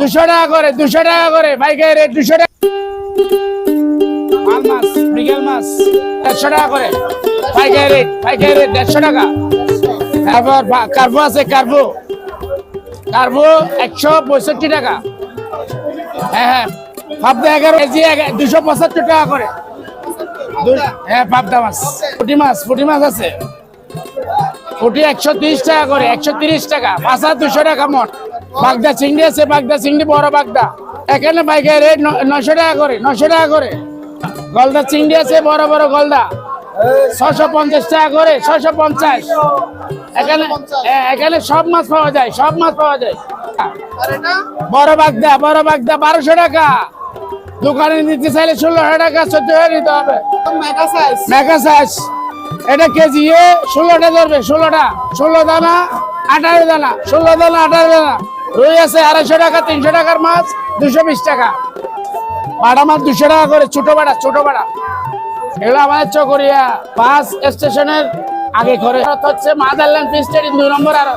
দুশো টাকা করে, দুশো টাকা করে। পাইকারি রেট দুশো টাকা। টাকা করে। রেট রেট টাকা। একশো পঁয়ষট্টি টাকা। হ্যাঁ হ্যাঁ। পাবদা পঁচাত্তর টাকা করে। হ্যাঁ পাবদা মাছ। পুঁটি মাছ পুঁটি মাছ আছে। পুঁটি একশো তিরিশ টাকা করে, একশো তিরিশ টাকা। পাঁচ হাজার দুশো টাকা মোট বাগদা চিংড়ি আছে, বাগদা চিংড়ি, বড় বাগদা। এখানে বাইকের রেট নশো টাকা করে নশো টাকা করে। গলদা চিংড়ি আছে, বড় বড় গলদা। ছশো পঞ্চাশ টাকা করে ছশো পঞ্চাশ। এখানে এখানে সব মাছ পাওয়া যায়, সব মাছ পাওয়া যায়। বড় বাগদা বড় বাগদা, বারোশো টাকা। দোকানে নিতে চাইলে ষোলোশো টাকা চোদ্দ নিতে হবে। Mega size. এটা কেজি ষোলোটা ধরবে, ষোলোটা। ষোলো দানা, আঠারো দানা, ষোলো দানা, আঠারো দানা। রুই আছে আড়াইশো টাকা, তিনশো টাকার মাছ, দুশো বিশ টাকা। বাটা মাছ দুশো টাকা করে, ছোট বাড়া ছোট বাড়া এগুলো আমাদের চকরিয়া বাস স্টেশনের আগে করে হচ্ছে মাদারল্যান্ড ফিস দু দুই নম্বর আর